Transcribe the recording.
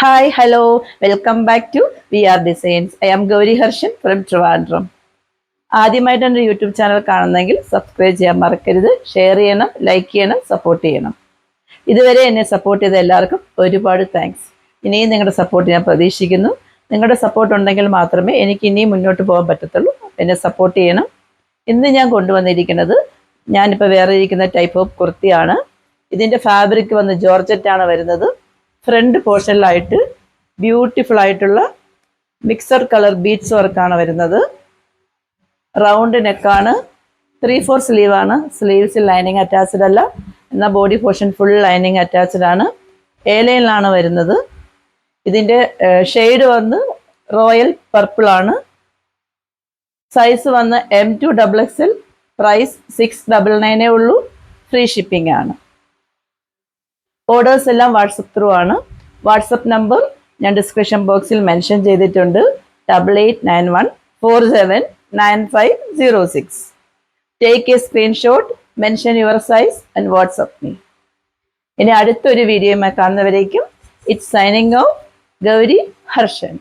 Hi hello welcome back to V R designs I am Gauri Harshan from Trivandrum ആദ്യമായിട്ട് എന്റെ YouTube channel കാണുന്നെങ്കിൽ subscribe ചെയ്യാൻ മറക്കരുത് share ചെയ്യണം ലൈക്ക് ചെയ്യണം സപ്പോർട്ട് ചെയ്യണം. ഇതുവരെ എന്നെ സപ്പോർട്ട് ചെയ്ത എല്ലാവർക്കും ഒരുപാട് താങ്ക്സ് ഇനിയും നിങ്ങളുടെ സപ്പോർട്ട് ഞാൻ പ്രതീക്ഷിക്കുന്നു. നിങ്ങളുടെ സപ്പോർട്ട് ഉണ്ടെങ്കിൽ മാത്രമേ എനിക്ക് ഇനിയും മുന്നോട്ട് പോകാൻ പറ്റത്തുള്ളൂ. എന്നെ സപ്പോർട്ട് ചെയ്യണം. ഇന്ന് ഞാൻ കൊണ്ടുവന്നിരിക്കുന്നത് ഞാനിപ്പോൾ വേറെ ഇരിക്കുന്ന ടൈപ്പ് ഓഫ് കുർത്തിയാണ്. ഇതിന്റെ ഫാബ്രിക് വന്ന് ജോർജറ്റാണ് വരുന്നത്. ഫ്രണ്ട് പോർഷനിലായിട്ട് ബ്യൂട്ടിഫുൾ ആയിട്ടുള്ള മിക്സർ കളർ ബീറ്റ്സ് വർക്കാണ് വരുന്നത്. റൗണ്ട് നെക്കാണ് ത്രീ ഫോർ സ്ലീവാണ് സ്ലീവ്സിൽ ലൈനിങ് അറ്റാച്ച്ഡ് അല്ല. എന്നാൽ body portion full lining attached ആണ്. എ ലൈനിലാണ് വരുന്നത്. ഇതിന്റെ ഷെയ്ഡ് വന്ന് റോയൽ പർപ്പിൾ ആണ്. സൈസ് വന്ന് M to double X L price six double നയനേ ഉള്ളൂ. ഫ്രീ ഷിപ്പിംഗ് ആണ്. ഓർഡേഴ്സ് എല്ലാം വാട്സപ്പ് ത്രൂ ആണ്. വാട്സപ്പ് നമ്പർ ഞാൻ ഡിസ്ക്രിപ്ഷൻ ബോക്സിൽ മെൻഷൻ ചെയ്തിട്ടുണ്ട്. Double eight nine one four seven nine five zero six take a screenshot mention your size and WhatsApp me ഇനി അടുത്തൊരു വീഡിയോയുമായി കാണുന്നവരേക്കും it's signing off Gauri Harshan